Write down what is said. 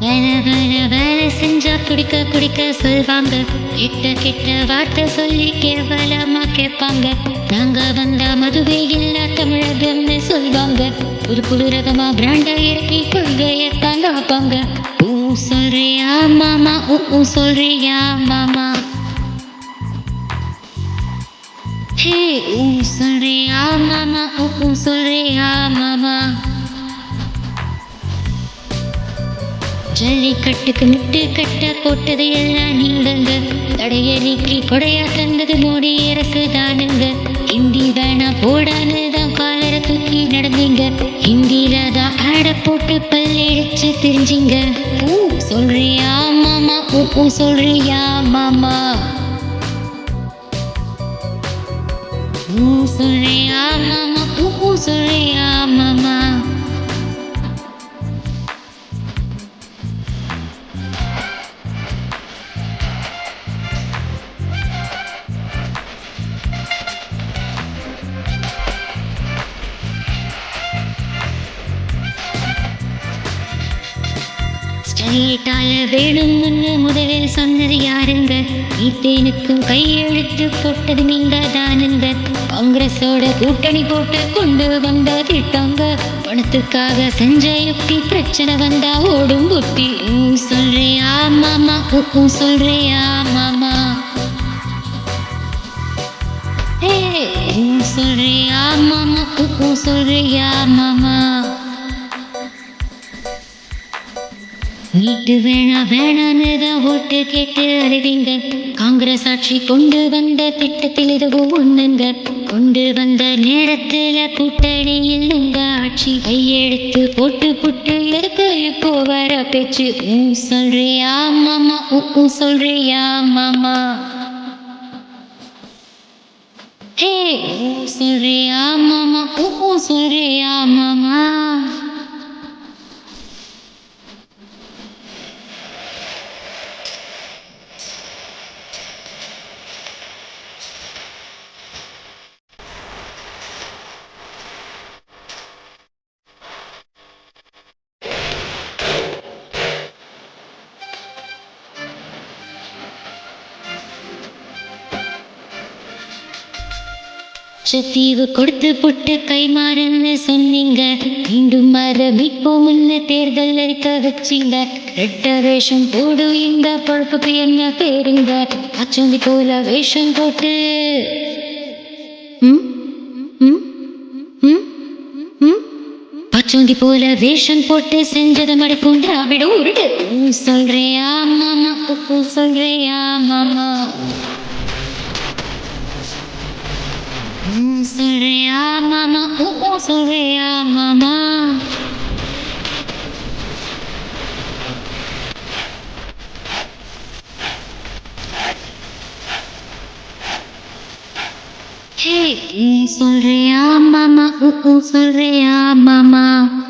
வேலை செஞ்சா குடிக்க குடிக்க சொல்வாங்க. கிட்ட கிட்ட வார்த்தை சொல்லி கேவலமா கேட்பாங்க. நாங்க வந்தா மதுவே இல்லா தமிழகம்னு சொல்வாங்க. புது புது ரகமா பிராண்டா இறக்கி கொள்கைய தாங்க வைப்பாங்க ஊ சொல்றியா மாமா? ஊ சொல்றியா மாமா? ஹே ஊ சொல்றியா மாமா? ஊ சொல்றியா மாமா? ஜல்லிக்கட்டுக்கு முட்டு கட்ட போட்டது எல்லாம் நீங்கங்க. தடைய நீக்கி கொடையா தந்தது மோடி அரசு தானுங்க. ஹிந்தி வேணா போடான்னு தான் காலர தூக்கி நடந்தீங்க. ஹிந்தியில தான் ஆட போட்டு பல்லடிச்சு தெரிஞ்சிங்க. ஊ சொல்றியா மாமா? ஊ ஊ சொல்றியா மாமா? ஊ சொல்றியா மாமா? ஊ ஊ சொல்றியா மாமா? ஸ்டேட்டால வேணும்னு முதலில் சொன்னது யாருங்க? ஈத்தேனுக்கும் கையெழுத்து போட்டது நீங்க தானுங்க காங்கிரஸோட கூட்டணி போட்டு கொண்டு வந்த திட்டங்க. பணத்துக்காக செஞ்ச யுக்தி பிரச்சனை வந்தா ஓடும் புத்தி. சொல்றியா மாமா? ஊ சொல்றியா மாமா? சொல்றியா மாமா? ஊ சொல்றியா மாமா? வீட்டு வேணா வேணான்னு தான் ஓட்டு கேட்டு அறிவிங்க காங்கிரஸ் ஆட்சி கொண்டு வந்த திட்டத்தில் இதுவும் ஒண்ணுங்க. கொண்டு வந்த நேரத்துல கூட்டணி இல்லைங்க ஆட்சி. கையெழுத்து போட்டு புட்டு இருக்கு இப்போ வர பேச்சு. ஊ சொல்றியா மாமா? ஊ சொல்றியா மாமா? ஹே ஊ சொல்றியா மாமா? ஊ ஊ சொல்றியா மாமா? தீவு கொடுத்து புட்டு கைமாறுன்னு சொன்னீங்க. மீண்டும் மர மீட்போம்னு தேர்தல் இருக்க வச்சிங்க ரெட்ட வேஷம் போடு இந்த பொழப்புக்கு என்ன பேருங்க. அச்சந்தி போல வேஷம் போட்டு. ம்? ம்? ம்? பச்சோந்தி போல வேஷம் போட்டு செஞ்சது மடிக்கும் திராவிட உருடு. ஊ சொல்றியா மாமா ஊ சொல்றியா மாமா. Surya Mama, oh Surya Mama. Hey, Surya Mama, Surya Mama.